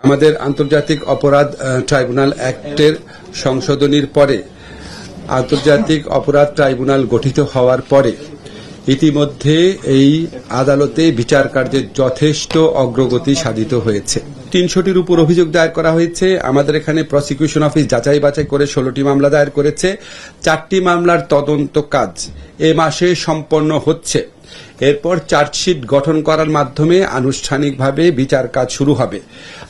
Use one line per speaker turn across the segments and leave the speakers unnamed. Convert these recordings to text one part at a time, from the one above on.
আমাদের আন্তর্জাতিক অপরাধ ট্রাইব্যুনাল অ্যাক্টের সংশোধনীর পরে আন্তর্জাতিক অপরাধ ট্রাইব্যুনাল গঠিত হওয়ার পরে ইতিমধ্যে এই আদালতে বিচার কার্যের যথেষ্ট অগ্রগতি সাধিত হয়েছে। তিনশোটির উপর অভিযোগ দায়ের করা হয়েছে। আমাদের এখানে প্রসিকিউশন অফিস যাচাই বাছাই করে ষোলোটি মামলা দায়ের করেছে। চারটি মামলার তদন্ত কাজ এ মাসে সম্পন্ন হচ্ছে। এরপর চার্জশিট গঠন করার মাধ্যমে আনুষ্ঠানিকভাবে বিচার কাজ শুরু হবে।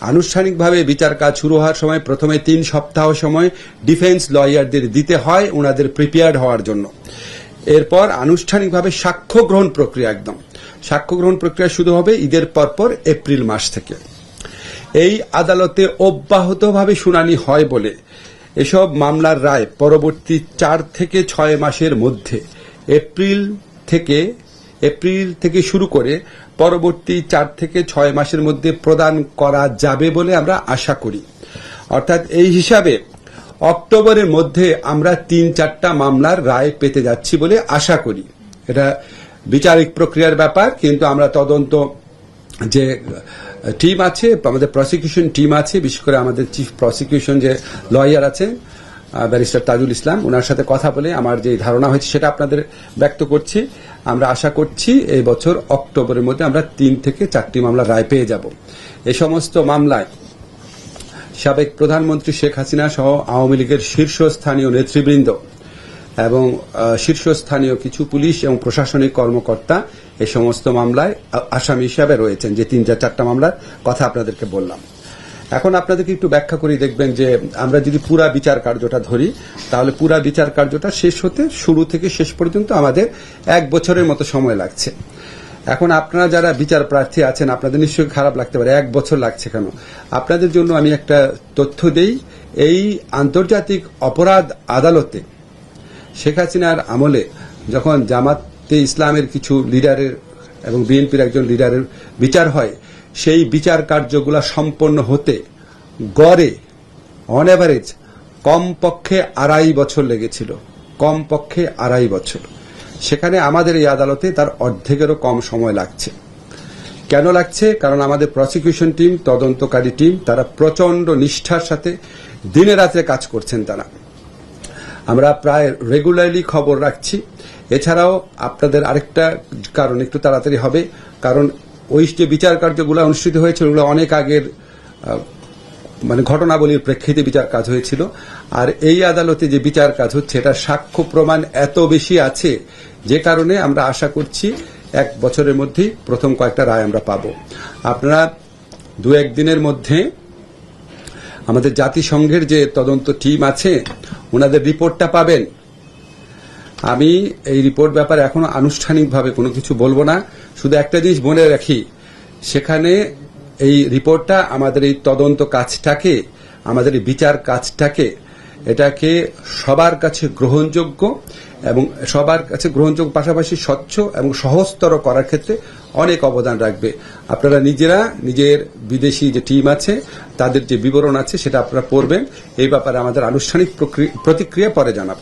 আনুষ্ঠানিকভাবে বিচার কাজ শুরু হওয়ার সময় প্রথমে তিন সপ্তাহ সময় ডিফেন্স লয়ারদের দিতে হয় ওনাদের প্রিপেয়ার্ড হওয়ার জন্য। এরপর আনুষ্ঠানিকভাবে সাক্ষ্য গ্রহণ প্রক্রিয়া একদম। সাক্ষ্য গ্রহণ প্রক্রিয়া শুরু হবে ঈদের পরপর এপ্রিল মাস থেকে। এই আদালতে অব্যাহতভাবে শুনানি হয় বলে এসব মামলার রায় পরবর্তী চার থেকে ছয় মাসের মধ্যে এপ্রিল থেকে এপ্রিল থেকে শুরু করে পরবর্তী চার থেকে ছয় মাসের মধ্যে প্রদান করা যাবে বলে আমরা আশা করি। অর্থাৎ এই হিসাবে অক্টোবরের মধ্যে আমরা তিন চারটা মামলার রায় পেতে যাচ্ছি বলে আশা করি। এটা বিচারিক প্রক্রিয়ার ব্যাপার, কিন্তু আমরা তদন্ত যে টিম আছে, আমাদের প্রসিকিউশন টিম আছে, বিশেষ করে আমাদের চিফ প্রসিকিউশন যে লয়ার আছেন ব্যারিস্টার তাজুল ইসলাম ওনার সাথে কথা বলে আমার যে ধারণা হয়েছে সেটা আপনাদের ব্যক্ত করছি। আমরা আশা করছি এই বছর অক্টোবরের মধ্যে আমরা তিন থেকে চারটি মামলা রায় পেয়ে যাব। এ সমস্ত মামলায় সাবেক প্রধানমন্ত্রী শেখ হাসিনা সহ আওয়ামী লীগের শীর্ষস্থানীয় নেতৃবৃন্দ এবং শীর্ষস্থানীয় কিছু পুলিশ এবং প্রশাসনিক কর্মকর্তা এ সমস্ত মামলায় আসামি হিসাবে রয়েছেন, যে তিন চার চারটা মামলার কথা আপনাদেরকে বললাম। এখন আপনাদেরকে একটু ব্যাখ্যা করি দেখবেন যে আমরা যদি পুরা বিচার কার্যটা ধরি, তাহলে পুরা বিচার কার্যটা শেষ হতে শুরু থেকে শেষ পর্যন্ত আমাদের এক বছরের মতো সময় লাগছে। এখন আপনারা যারা বিচার প্রার্থী আছেন, আপনাদের নিশ্চয়ই খারাপ লাগতে পারে, এক বছর লাগছে কেন? আপনাদের জন্য আমি একটা তথ্য দেই, এই আন্তর্জাতিক অপরাধ আদালতে শেখ হাসিনার আমলে যখন জামাতে ইসলামের কিছু লিডারের এবং বিএনপির একজন লিডারের বিচার হয় সেই বিচার কার্যগুলো সম্পন্ন হতে গড়ে অন অ্যাভারেজ কমপক্ষে আড়াই বছর লেগেছিল। কমপক্ষে আড়াই বছর। সেখানে আমাদের এই আদালতে তার অর্ধেকেরও কম সময় লাগছে। কেন লাগছে? কারণ আমাদের প্রসিকিউশন টিম তদন্তকারী টিম তারা প্রচণ্ড নিষ্ঠার সাথে দিনে রাতে কাজ করছেন তারা। আমরা প্রায় রেগুলারলি খবর রাখছি। এছাড়াও আপনাদের আরেকটা কারণ একটু তাড়াতাড়ি হবে। কারণ ওই যে বিচার কার্যগুলো অনুষ্ঠিত হয়েছে ওগুলো অনেক আগের মানে ঘটনাবলীর প্রেক্ষিতে বিচার কাজ হয়েছিল। আর এই আদালতে যে বিচার কাজ হচ্ছে এটা সাক্ষ্য প্রমাণ এত বেশি আছে যে কারণে আমরা আশা করছি এক বছরের মধ্যেই প্রথম কয়েকটা রায় আমরা পাবো। আপনারা দু একদিনের মধ্যে আমাদের জাতিসংঘের যে তদন্ত টিম আছে, ওনাদের রিপোর্টটা পাবেন। আমি এই রিপোর্ট ব্যাপারে এখনও আনুষ্ঠানিকভাবে কোনো কিছু বলব না। শুধু একটা জিনিস মনে রাখি, সেখানে এই রিপোর্টটা আমাদের এই তদন্ত কাজটাকে, আমাদের বিচার কাজটাকে, এটাকে সবার কাছে গ্রহণযোগ্য এবং সবার কাছে গ্রহণযোগ্য, পাশাপাশি স্বচ্ছ এবং সহজতর করার ক্ষেত্রে অনেক অবদান রাখবে। আপনারা নিজেরা, নিজের বিদেশি যে টিম আছে, তাদের যে বিবরণ আছে, সেটা আপনারা পড়বেন। এই ব্যাপারে আমাদের আনুষ্ঠানিক প্রতিক্রিয়া পরে জানাব।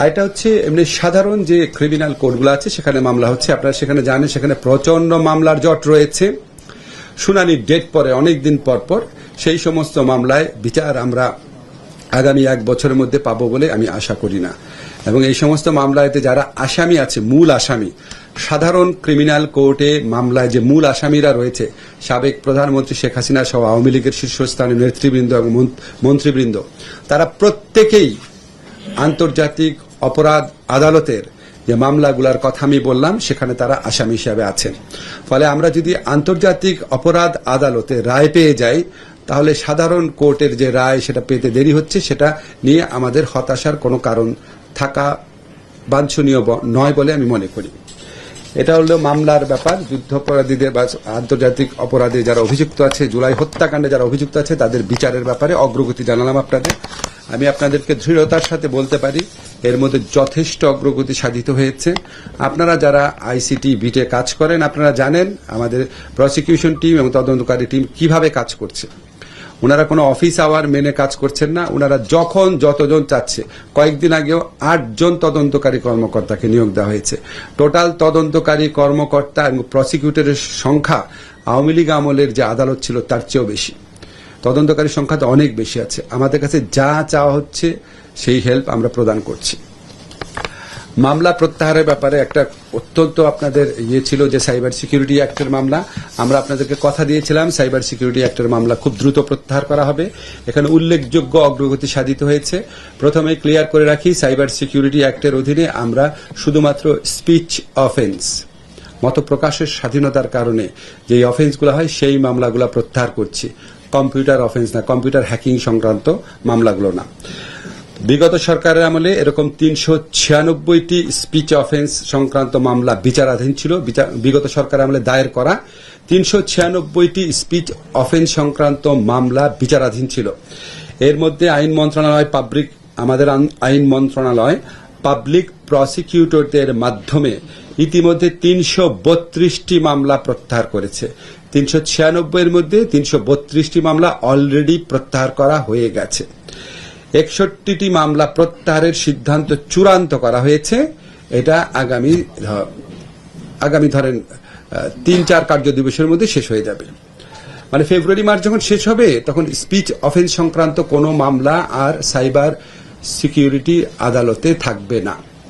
আর এটা হচ্ছে এমনি সাধারণ যে ক্রিমিনাল কোর্টগুলো আছে, সেখানে মামলা হচ্ছে। আপনারা সেখানে জানেন, সেখানে প্রচণ্ড মামলার জট রয়েছে। শুনানির ডেট পরে, অনেক দিন পর পর। সেই সমস্ত মামলায় বিচার আমরা আগামী এক বছরের মধ্যে পাবো বলে আমি আশা করি না। এবং এই সমস্ত মামলাতে যারা আসামি আছে, মূল আসামি, সাধারণ ক্রিমিনাল কোর্টে মামলায় যে মূল আসামিরা রয়েছে, সাবেক প্রধানমন্ত্রী শেখ হাসিনা সহ আওয়ামী লীগের শীর্ষস্থানীয় নেতৃবৃন্দ এবং মন্ত্রীবৃন্দ, তারা প্রত্যেকেই আন্তর্জাতিক অপরাধ আদালতের যে মামলাগুলার কথা আমি বললাম, সেখানে তারা আসামি হিসাবে আছেন। ফলে আমরা যদি আন্তর্জাতিক অপরাধ আদালতে রায় পেয়ে যাই, তাহলে সাধারণ কোর্টের যে রায়, সেটা পেতে দেরি হচ্ছে। সেটা নিয়ে আমাদের হতাশার কোনো কারণ থাকা বাঞ্ছনীয় নয় বলে আমি মনে করি। এটা হলো মামলার ব্যাপার। যুদ্ধাপরাধীদের বা আন্তর্জাতিক অপরাধে যারা অভিযুক্ত আছে, জুলাই হত্যাকাণ্ডে যারা অভিযুক্ত আছে, তাদের বিচারের ব্যাপারে অগ্রগতি জানালাম আপনাদের। আমি আপনাদেরকে দৃঢ়তার সাথে বলতে পারি এর মধ্যে যথেষ্ট অগ্রগতি সাধিত হয়েছে। আপনারা যারা আইসিটি, বিটে কাজ করেন, আপনারা জানেন আমাদের প্রসিকিউশন টিম এবং তদন্তকারী টিম কীভাবে কাজ করছে। ওনারা কোনো অফিস আওয়ার মেনে কাজ করছেন না। ওনারা যখন যতজন চাচ্ছে, কয়েকদিন আগেও আটজন তদন্তকারী কর্মকর্তাকে নিয়োগ দেওয়া হয়েছে। টোটাল তদন্তকারী কর্মকর্তা এবং প্রসিকিউটরের সংখ্যা আওয়ামী লীগ আমলের যে আদালত ছিল, তার চেয়েও বেশি। তদন্তকারী সংখ্যা তো অনেক বেশি আছে। আমাদের কাছে যা চাওয়া হচ্ছে সেই হেল্প আমরা প্রদান করছি। মামলা প্রত্যাহারের ব্যাপারে একটা অত্যন্ত আপনাদের ইয়ে ছিল যে সাইবার সিকিউরিটি অ্যাক্টের মামলা। আমরা আপনাদেরকে কথা দিয়েছিলাম সাইবার সিকিউরিটি অ্যাক্টের মামলা খুব দ্রুত প্রত্যাহার করা হবে। এখানে উল্লেখযোগ্য অগ্রগতি সাধিত হয়েছে। প্রথমে ক্লিয়ার করে রাখি সাইবার সিকিউরিটি অ্যাক্টের অধীনে আমরা শুধুমাত্র স্পিচ অফেন্স মত প্রকাশের স্বাধীনতার কারণে যে অফেন্সগুলো হয়, সেই মামলাগুলো প্রত্যাহার করছি। কম্পিউটার অফেন্স না কম্পিউটার হ্যাকিং সংক্রান্ত মামলাগুলো না। বিগত সরকারের আমলে এরকম তিনশো ছিয়ানব্বইটি স্পিচ অফেন্স সংক্রান্ত মামলা বিচারাধীন ছিল। বিগত সরকার আমলে দায়ের করা তিনশো ছিয়ানব্বইটি স্পিচ অফেন্স সংক্রান্ত মামলা বিচারাধীন ছিল। এর মধ্যে আইন মন্ত্রণালয় পাবলিক আমাদের আইন মন্ত্রণালয় পাবলিক প্রসিকিউটরদের মাধ্যমে ইতিমধ্যে তিনশো বত্রিশটি মামলা প্রত্যাহার করেছে। তিনশো ছিয়ানব্বইয়ের মধ্যে তিনশো বত্রিশটি মামলা অলরেডি প্রত্যাহার করা হয়ে গেছে। একষট্টিটি মামলা প্রত্যাহারের সিদ্ধান্ত চূড়ান্ত করা হয়েছে। এটা আগামী আগামী ধরেন তিন চার কার্য দিবসের মধ্যে শেষ হয়ে যাবে। মানে ফেব্রুয়ারি, মার্চ যখন শেষ হবে, তখন স্পিচ অফেন্স সংক্রান্ত কোনো মামলা আর সাইবার সিকিউরিটি আদালতে থাকবে না।